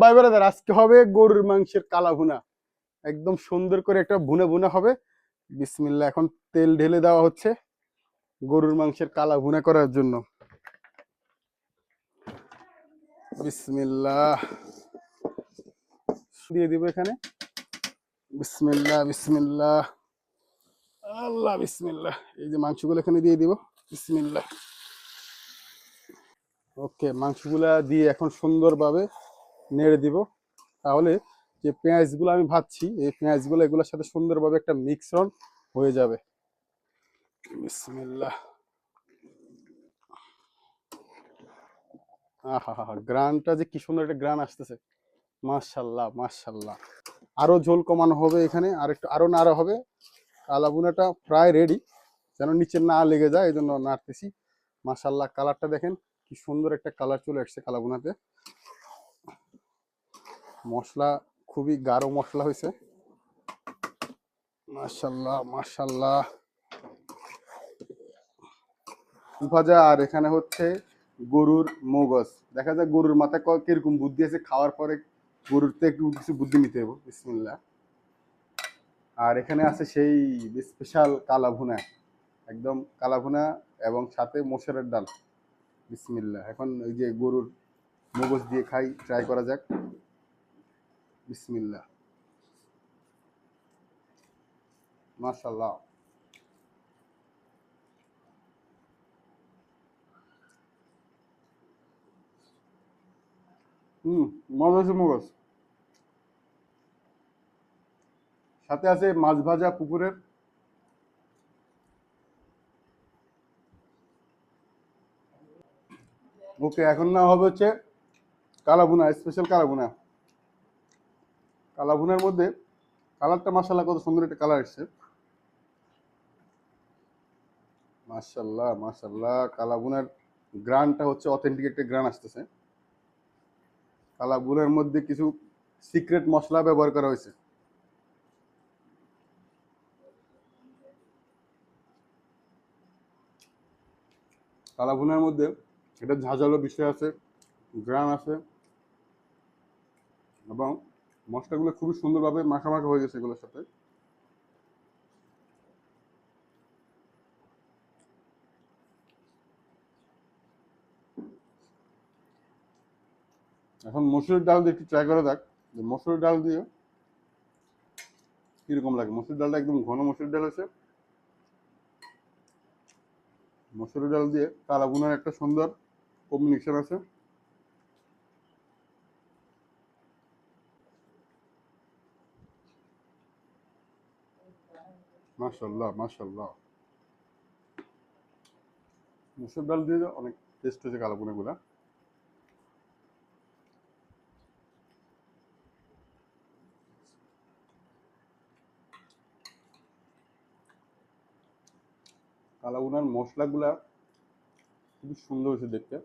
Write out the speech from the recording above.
ভাই ব্রাদার, আজকে হবে গরুর মাংসের কালা ভুনা। একদম সুন্দর করে একটা ভুনা ভুনা হবে। বিসমিল্লা এখন তেল ঢেলে দেওয়া হচ্ছে গরুর মাংসের কালা ভুনা করার জন্য। বিসমিল্লাহ। দিয়ে দিব এখানে। বিসমিল্লাহ বিসমিল্লাহ। আল্লাহ, বিসমিল্লাহ। এই যে মাংসগুলো এখানে দিয়ে দিব। বিসমিল্লাহ। ওকে, মাংসগুলা দিয়ে এখন সুন্দরভাবে নেড়ে দিব। তাহলে যে পেঁয়াজগুলো আমি ভাজছি, এই পেঁয়াজগুলো এগুলোর সাথে সুন্দরভাবে একটা মিশ্রণ হয়ে যাবে। বিসমিল্লাহ। আহা, হা গ্রানটা যে কি সুন্দর একটা গ্রান আসতেছে। মাশাল্লাহ মাশাল্লাহ। আরও ঝোল কমানো হবে এখানে, আর একটু আরও নাড়া হবে। কালাবুনাটা প্রায় রেডি যেন নিচে না লেগে যায় এই জন্য নাড়তেছি। মাশাল্লাহ কালারটা দেখেন, কি সুন্দর একটা কালার চলে আসছে কালাবুনাতে মশলা খুবই গাঢ় মশলা হয়েছে। মাশাল্লাহ মাশাল্লাহ। ভাজা, আর এখানে হচ্ছে গরুর মগজ। দেখা যায় গরুর মাথায় ক- কীরকম বুদ্ধি আছে, খাওয়ার পরে গরুর তো একটু কিছু বুদ্ধি নিতে হবে, বিসমিল্লাহ। আর এখানে আছে সেই স্পেশাল কালা ভুনা, একদম কালা ভুনা এবং সাথে মসুরের ডাল, বিসমিল্লাহ। এখন ওই যে গরুর মগজ দিয়ে খাই ট্রাই করা যাক। বিসমিল্লাহ। মাশাল্লাহ হুম, মজা আছে মগজ সাথে আছে মাছ ভাজা পুকুরের। ওকে, এখন না হবে হচ্ছে কালাবুনা স্পেশাল কালাভুনা। কালাভুনার মধ্যে কালারটা মাসাল্লাহ কত সুন্দর একটা কালার এসছে মাশাল্লাহ মাশাল্লাহ কালাভুনার গ্রানটা হচ্ছে অথেন্টিক একটা গ্রান আসতেছে। কালাভুনার মধ্যে কিছু সিক্রেট মশলা ব্যবহার করা হয়েছে। কালাভুনার মধ্যে এটা ঝাঁঝালো বিষয় আছে, গ্রান আছে, এবং মশলাগুলো খুবই সুন্দরভাবে মাখা মাখা হয়ে গেছে এগুলোর সাথে। এখন মসুরের ডাল দিয়ে একটু ট্রাই করে দেখ, যে মসুরের ডাল দিয়ে কীরকম লাগে? মসুর ডালটা একদম ঘন মসুর ডাল আছে। মসুরের ডাল দিয়ে কালা একটা সুন্দর কম্বিনেশন আছে। মাশাল্লাহ মাশাল্লাহ মসুর ডাল দিয়ে অনেক টেস্ট হয়েছে কালা বুনাগুলা কালাগুনার মশলাগুলা খুবই সুন্দর হয়েছে দেখতে।